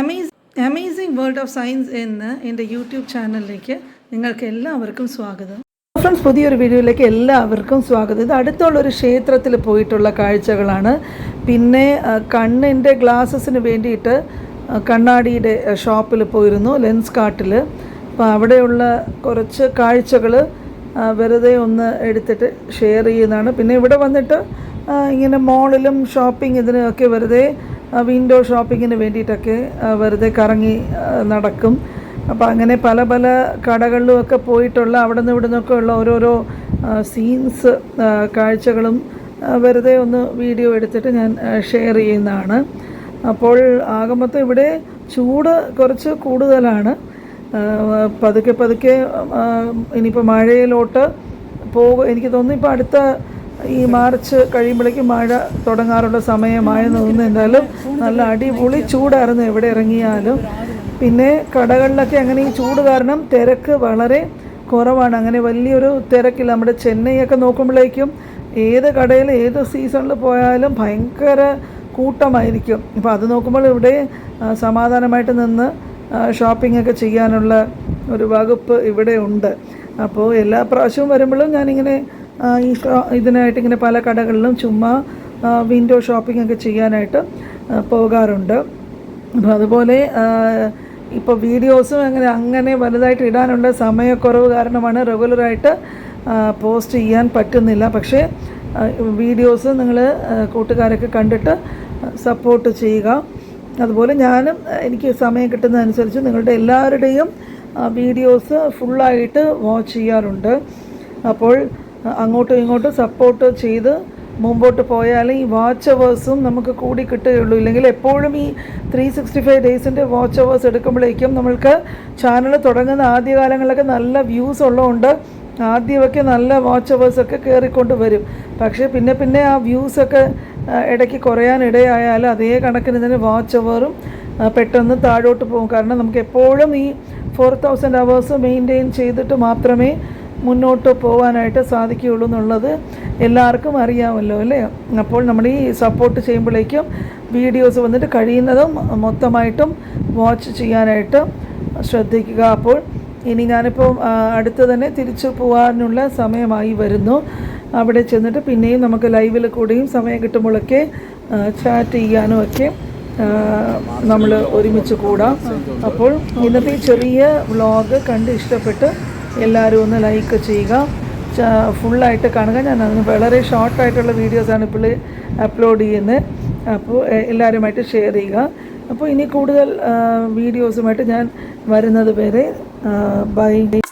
Amaze amazing world of science എന്ന എന്റെ YouTube ചാനലിലേക്ക് നിങ്ങൾക്ക് എല്ലാവർക്കും സ്വാഗതം. ഫ്രണ്ട്സ് പുതിയൊരു വീഡിയോയിലേക്ക് എല്ലാവർക്കും സ്വാഗതം. ഇത് അടുത്തുള്ളൊരു ക്ഷേത്രത്തിൽ പോയിട്ടുള്ള കാഴ്ചകളാണ്. പിന്നെ കണ്ണിന്റെ ഗ്ലാസസിന് വേണ്ടിയിട്ട് കണ്ണാടിയുടെ ഷോപ്പിൽ പോയിരുന്നു ലെൻസ് കാട്ടിൽ അപ്പോൾ അവിടെയുള്ള കുറച്ച് കാഴ്ചകൾ വെറുതെ ഒന്ന് എടുത്തിട്ട് ഷെയർ ചെയ്യുന്നതാണ്. പിന്നെ ഇവിടെ വന്നിട്ട് ഇങ്ങനെ മോളിലും ഷോപ്പിംഗ് ഇതിനൊക്കെ വെറുതെ വിൻഡോ ഷോപ്പിങ്ങിന് വേണ്ടിയിട്ടൊക്കെ വെറുതെ കറങ്ങി നടക്കും. അപ്പോൾ അങ്ങനെ പല പല കടകളിലും ഒക്കെ പോയിട്ടുള്ള അവിടെ നിന്ന് ഇവിടെ നിന്നൊക്കെ ഉള്ള ഓരോരോ സീൻസ് കാഴ്ചകളും വെറുതെ ഒന്ന് വീഡിയോ എടുത്തിട്ട് ഞാൻ ഷെയർ ചെയ്യുന്നതാണ്. അപ്പോൾ ആകമൊത്തം ഇവിടെ ചൂട് കുറച്ച് കൂടുതലാണ്. പതുക്കെ പതുക്കെ ഇനിയിപ്പോൾ മഴയിലോട്ട് പോകും. എനിക്ക് തോന്നുന്നു ഇപ്പോൾ അടുത്ത ഈ മാർച്ച് കഴിയുമ്പോഴേക്കും മഴ തുടങ്ങാറുള്ള സമയമായെന്ന് തോന്നുന്നു എന്തായാലും നല്ല അടിപൊളി ചൂടായിരുന്നു എവിടെ ഇറങ്ങിയാലും. പിന്നെ കടകളിലൊക്കെ അങ്ങനെ ഈ ചൂട് കാരണം തിരക്ക് വളരെ കുറവാണ്. അങ്ങനെ വലിയൊരു തിരക്കില്ല. നമ്മുടെ ചെന്നൈയൊക്കെ നോക്കുമ്പോഴേക്കും ഏത് കടയിൽ ഏത് സീസണിൽ പോയാലും ഭയങ്കര കൂട്ടമായിരിക്കും. അപ്പോൾ അത് നോക്കുമ്പോൾ ഇവിടെ സമാധാനമായിട്ട് നിന്ന് ഷോപ്പിംഗ് ഒക്കെ ചെയ്യാനുള്ള ഒരു വകുപ്പ് ഇവിടെ ഉണ്ട്. അപ്പോൾ എല്ലാ പ്രാവശ്യവും വരുമ്പോഴും ഞാനിങ്ങനെ ഈ ഇതിനായിട്ട് ഇങ്ങനെ പല കടകളിലും ചുമ്മാ വിൻഡോ ഷോപ്പിംഗ് ഒക്കെ ചെയ്യാനായിട്ട് പോകാറുണ്ട്. അപ്പോൾ അതുപോലെ ഇപ്പോൾ വീഡിയോസും അങ്ങനെ അങ്ങനെ വലുതായിട്ട് ഇടാനുള്ള സമയക്കുറവ് കാരണമാണ് റെഗുലറായിട്ട് പോസ്റ്റ് ചെയ്യാൻ പറ്റുന്നില്ല. പക്ഷേ വീഡിയോസ് നിങ്ങൾ കൂട്ടുകാരൊക്കെ കണ്ടിട്ട് സപ്പോർട്ട് ചെയ്യുക. അതുപോലെ ഞാനും എനിക്ക് സമയം കിട്ടുന്നതനുസരിച്ച് നിങ്ങളുടെ എല്ലാവരുടെയും വീഡിയോസ് ഫുള്ളായിട്ട് വാച്ച് ചെയ്യാറുണ്ട്. അപ്പോൾ അങ്ങോട്ടും ഇങ്ങോട്ടും സപ്പോർട്ട് ചെയ്ത് മുമ്പോട്ട് പോയാൽ ഈ വാച്ച് അവേഴ്സും നമുക്ക് കൂടി കിട്ടുകയുള്ളൂ. ഇല്ലെങ്കിൽ എപ്പോഴും ഈ ത്രീ സിക്സ്റ്റി ഫൈവ് ഡേയ്സിന്റെ വാച്ച് അവേഴ്സ് എടുക്കുമ്പോഴേക്കും നമ്മൾക്ക് ചാനൽ തുടങ്ങുന്ന ആദ്യകാലങ്ങളിലൊക്കെ നല്ല വ്യൂസ് ഉള്ളതുകൊണ്ട് ആദ്യമൊക്കെ നല്ല വാച്ച് അവേഴ്സൊക്കെ കയറിക്കൊണ്ട് വരും. പക്ഷേ പിന്നെ പിന്നെ ആ വ്യൂസൊക്കെ ഇടയ്ക്ക് കുറയാനിടയായാൽ അതേ കണക്കിന് തന്നെ വാച്ച് അവറും പെട്ടെന്ന് താഴോട്ട് പോകും. കാരണം നമുക്ക് എപ്പോഴും ഈ ഫോർ തൗസൻഡ് അവേഴ്സ് മെയിന്റെയിൻ ചെയ്തിട്ട് മാത്രമേ മുന്നോട്ട് പോകാനായിട്ട് സാധിക്കുകയുള്ളൂ എന്നുള്ളത് എല്ലാവർക്കും അറിയാമല്ലോ അല്ലേ? അപ്പോൾ നമ്മൾ ഈ സപ്പോർട്ട് ചെയ്യുമ്പോഴേക്കും വീഡിയോസ് വന്നിട്ട് കഴിയുന്നതും മൊത്തമായിട്ടും വാച്ച് ചെയ്യാനായിട്ട് ശ്രദ്ധിക്കുക. അപ്പോൾ ഇനി ഞാനിപ്പോൾ അടുത്ത് തന്നെ തിരിച്ചു പോകാനുള്ള സമയമായി വരുന്നു. അവിടെ ചെന്നിട്ട് പിന്നെയും നമുക്ക് ലൈവിൽ കൂടിയും സമയം കിട്ടുമ്പോഴൊക്കെ ചാറ്റ് ചെയ്യാനും ഒക്കെ നമ്മൾ ഒരുമിച്ച് കൂടാം. അപ്പോൾ ഇന്നത്തെ ചെറിയ വ്ളോഗ് കണ്ട് ഇഷ്ടപ്പെട്ട് എല്ലാവരും ഒന്ന് ലൈക്ക് ചെയ്യുക. ഫുള്ളായിട്ട് കാണുക. ഞാൻ അതിന് വളരെ ഷോർട്ടായിട്ടുള്ള വീഡിയോസാണ് ഇപ്പോൾ അപ്ലോഡ് ചെയ്യുന്നത് അപ്പോൾ എല്ലാവരുമായിട്ട് ഷെയർ ചെയ്യുക. അപ്പോൾ ഇനി കൂടുതൽ വീഡിയോസുമായിട്ട് ഞാൻ വരുന്നത് വരെ ബൈ